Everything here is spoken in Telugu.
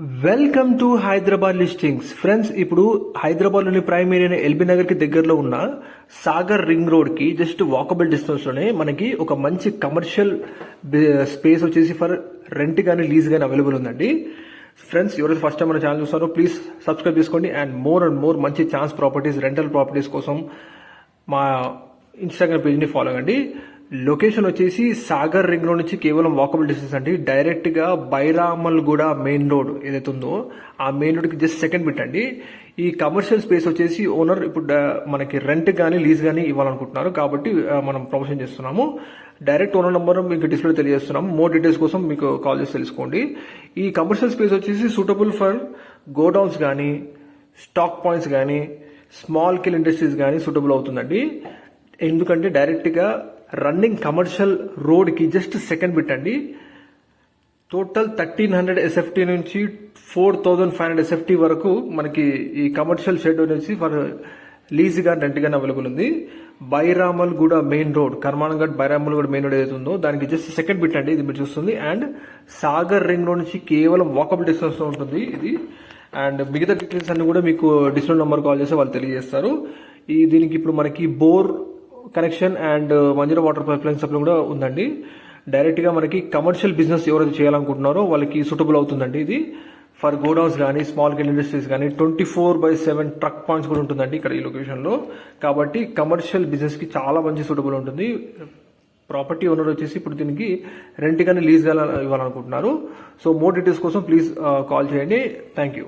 Welcome to Hyderabad listings friends ఇప్పుడు హైదరాబాద్లోని ప్రైమ్ ఏరియా ఎల్బీ నగర్కి దగ్గరలో ఉన్న సాగర్ రింగ్ రోడ్కి జస్ట్ వాకబుల్ డిస్టెన్స్లోనే మనకి ఒక మంచి కమర్షియల్ స్పేస్ వచ్చేసి ఫర్ రెంట్ కానీ లీజ్ కానీ అవైలబుల్ ఉందండి. ఫ్రెండ్స్ ఎవరైతే ఫస్ట్ టైం మన ఛానల్ చూస్తారో ప్లీజ్ సబ్స్క్రైబ్ చేసుకోండి. అండ్ మోర్ అండ్ మోర్ మంచి ఛాన్స్ ప్రాపర్టీస్ రెంటల్ ప్రాపర్టీస్ కోసం మా ఇన్స్టాగ్రామ్ పేజ్ని ఫాలో అవ్వండి. లొకేషన్ వచ్చేసి సాగర్ రింగ్ రోడ్ నుంచి కేవలం వాకబుల్ డిస్టెన్స్ అండి. డైరెక్ట్గా బైరామల్గూడ మెయిన్ రోడ్ ఏదైతే ఉందో ఆ మెయిన్ రోడ్కి జస్ట్ సెకండ్ బిట్ అండి. ఈ కమర్షియల్ స్పేస్ వచ్చేసి ఓనర్ ఇప్పుడు డ- మనకి రెంట్ కానీ లీజ్ కానీ ఇవ్వాలనుకుంటున్నారు. కాబట్టి మనం ప్రమోషన్ చేస్తున్నాము. డైరెక్ట్ ఓనర్ నెంబర్ మీకు డిస్ప్లే తెలియజేస్తున్నాము. మోర్ డీటెయిల్స్ కోసం మీకు కాల్ చేసి తెలుసుకోండి. ఈ కమర్షియల్ స్పేస్ వచ్చేసి సూటబుల్ ఫర్ గోడౌన్స్ కానీ స్టాక్ పాయింట్స్ కానీ స్మాల్ కిల్ ఇండస్ట్రీస్ కానీ సూటబుల్ అవుతుందండి. ఎందుకంటే డైరెక్ట్గా రన్నింగ్ కమర్షియల్ రోడ్కి జస్ట్ సెకండ్ బిట్ అండి టోటల్ థర్టీన్ హండ్రెడ్ ఎస్ఎఫ్టీ నుంచి four thousand five hundred SFT వరకు మనకి ఈ కమర్షియల్ షెడ్ నుంచి ఫర్ లీజ్గా రెంట్ అవైలబుల్ ఉంది. బైరామల్ కూడా మెయిన్ రోడ్ కర్మానంగడ్ బైరామల్ కూడా మెయిన్ రోడ్ ఏదైతే ఉందో దానికి జస్ట్ సెకండ్ బిట్ అండి ఇది మీరు చూస్తుంది. అండ్ సాగర్ రింగ్ రోడ్ నుంచి కేవలం వాకబుల్ డిస్టెన్స్ ఉంటుంది ఇది. అండ్ మిగతా డీటెయిల్స్ అన్ని కూడా మీకు డిస్కౌంట్ నెంబర్ కాల్ చేస్తే వాళ్ళు తెలియజేస్తారు. ఈ దీనికి ఇప్పుడు మనకి bore connection and Manjira water pipe line supply కూడా ఉందండి. డైరెక్ట్గా మనకి కమర్షియల్ బిజినెస్ ఎవరైతే చేయాలనుకుంటున్నారో వాళ్ళకి సూటబుల్ అవుతుందండి ఇది. ఫర్ గోడౌన్స్ కానీ స్మాల్ స్కేల్ ఇండస్ట్రీస్ కానీ twenty four by seven truck points కూడా ఉంటుందండి ఇక్కడ ఈ లొకేషన్లో కాబట్టి కమర్షియల్ బిజినెస్కి చాలా మంచి సూటబుల్ ఉంటుంది. ప్రాపర్టీ ఓనర్ వచ్చేసి ఇప్పుడు దీనికి రెంట్ కానీ లీజ్గా ఇవ్వాలనుకుంటున్నారు. సో మోర్ డీటెయిల్స్ కోసం ప్లీజ్ కాల్ uh, చేయండి. Thank you